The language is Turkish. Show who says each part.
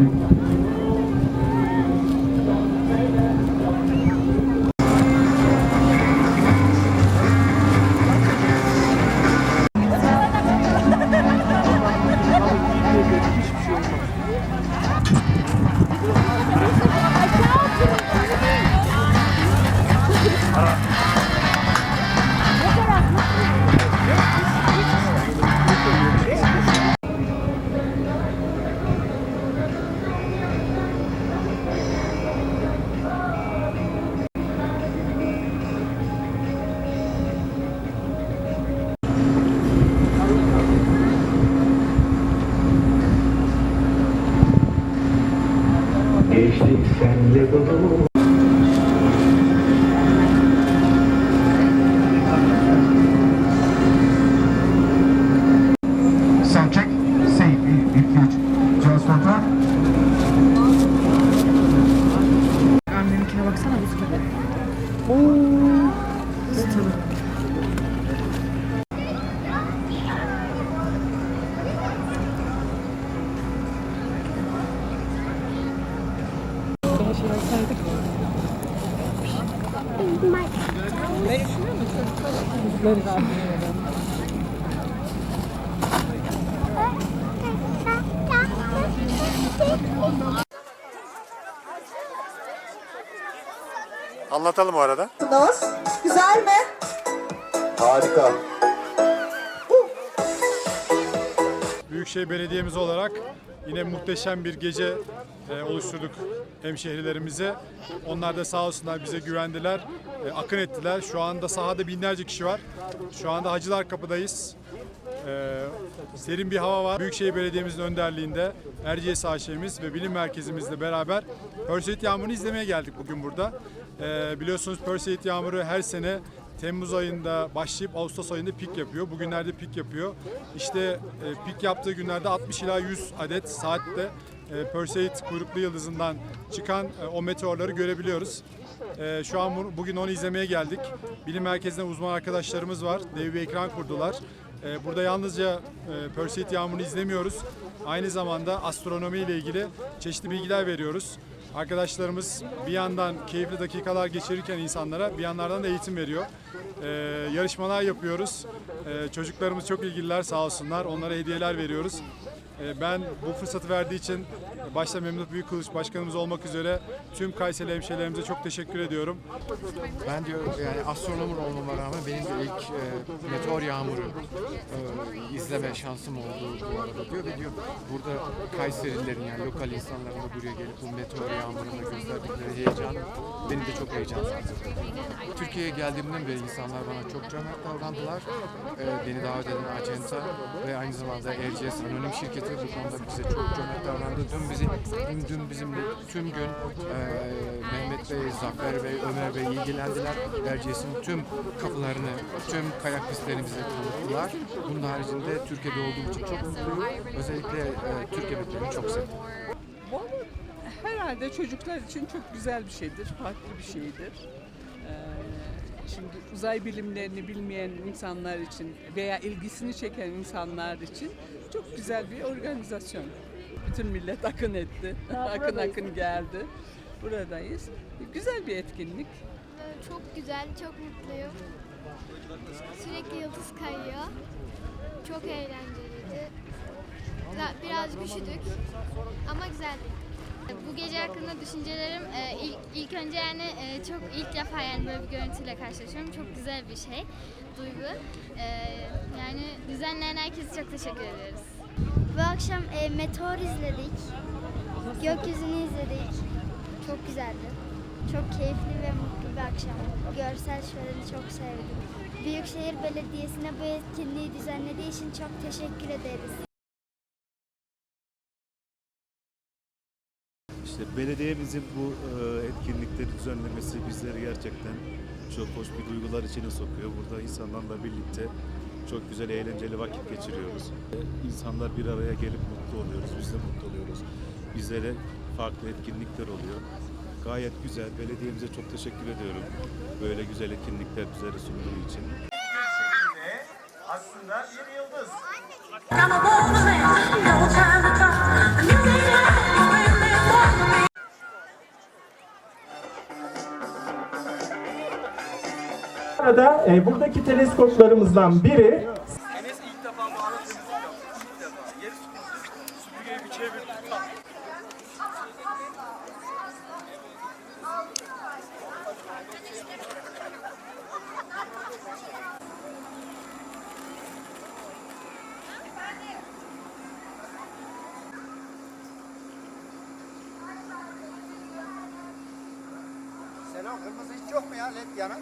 Speaker 1: Thank you.
Speaker 2: Sound check. Safe. You just want to.
Speaker 3: Anneminkine baksana buz gibi. Oo. Stadı. Her şey alsaydık. Ben düşünüyor musun? Da
Speaker 4: Anlatalım o arada.
Speaker 5: Güzel mi?
Speaker 2: Harika.
Speaker 4: Büyükşehir Belediye'miz olarak yine muhteşem bir gece e, oluşturduk hemşehrilerimize. Onlar da sağ olsunlar bize güvendiler, e, akın ettiler. Şu anda sahada binlerce kişi var. Şu anda Hacılar Kapı'dayız. E, serin bir hava var. Büyükşehir Belediye'mizin önderliğinde Erciyes AŞ'miz ve bilim merkezimizle beraber Perseid Yağmuru'nu izlemeye geldik bugün burada. E, biliyorsunuz Perseid Yağmuru her sene Temmuz ayında başlayıp Ağustos ayında pik yapıyor. Bugünlerde pik yapıyor. İşte e, pik yaptığı günlerde 60 ila 100 adet saatte Perseid kuyruklu yıldızından çıkan e, o meteorları görebiliyoruz. E, şu an bu- bugün onu izlemeye geldik. Bilim merkezinde uzman arkadaşlarımız var. Dev bir ekran kurdular. E, burada yalnızca e, Perseid yağmurunu izlemiyoruz. Aynı zamanda astronomi ile ilgili çeşitli bilgiler veriyoruz. Arkadaşlarımız bir yandan keyifli dakikalar geçirirken insanlara bir yanlardan da eğitim veriyor. Ee, yarışmalar yapıyoruz. Ee, çocuklarımız çok ilgililer sağ olsunlar. Onlara hediyeler veriyoruz. Ee, ben bu fırsatı verdiği için başta Memduh Büyükkılıç Başkanımız olmak üzere tüm Kayseri hemşehrilerimize çok teşekkür ediyorum.
Speaker 6: Ben diyor yani astronomer olmama rağmen benim de ilk e, meteor yağmuru e, izleme şansım oldu bu arada diyor ve diyor burada Kayserilerin yani lokal insanların da buraya gelip bu meteor yağmuruna gösterdikleri heyecan beni de çok heyecanlandırdı. Türkiye'ye geldiğimden beri insanlar bana çok cömert davrandılar. E, beni davet eden Acenta ve aynı zamanda Erciyes Anonim Şirketi bu konuda bize çok cömert davrandı. Dün bizi dün, dün bizimle tüm gün e, Mehmet Bey, Zafer Bey, Ömer Bey ilgilendiler. Erciyes'in tüm kapılarını, tüm kayak pistlerini bize tanıttılar. Bunun haricinde Türkiye'de olduğum için çok mutluyum. Özellikle e, Türk yemeklerini çok sevdim.
Speaker 7: Bu herhalde çocuklar için çok güzel bir şeydir, farklı bir şeydir. Şimdi uzay bilimlerini bilmeyen insanlar için veya ilgisini çeken insanlar için çok güzel bir organizasyon. Bütün millet akın etti, akın akın geldi. Buradayız. Güzel bir etkinlik.
Speaker 8: Çok güzel, çok mutluyum. Sürekli yıldız kayıyor. Çok eğlenceliydi. Biraz- Birazcık üşüdük ama güzeldi. Bu gece hakkında düşüncelerim e, ilk, ilk önce yani e, çok ilk defa yani böyle bir görüntüyle karşılaşıyorum. Çok güzel bir şey, duygu. E, Yani düzenleyen herkese çok teşekkür ederiz.
Speaker 9: Bu akşam e, meteor izledik. Gökyüzünü izledik. Çok güzeldi. Çok keyifli ve mutlu bir akşam. Görsel şöleni çok sevdim. Büyükşehir Belediyesi'ne bu etkinliği düzenlediği için çok teşekkür ederiz.
Speaker 10: İşte belediyemizin bu e, etkinlikleri düzenlemesi bizleri gerçekten çok hoş bir duygular içine sokuyor. Burada insanlarla birlikte çok güzel eğlenceli vakit geçiriyoruz. İnsanlar bir araya gelip mutlu oluyoruz, biz de mutlu oluyoruz. Bizlere farklı etkinlikler oluyor. Gayet güzel. Belediyemize çok teşekkür ediyorum. Böyle güzel etkinlikler bizlere sunduğu için.
Speaker 2: Aslında bir yıldız.
Speaker 11: Arada e, buradaki teleskoplarımızdan biri
Speaker 12: kırmızı hiç yok mu ya led yanan?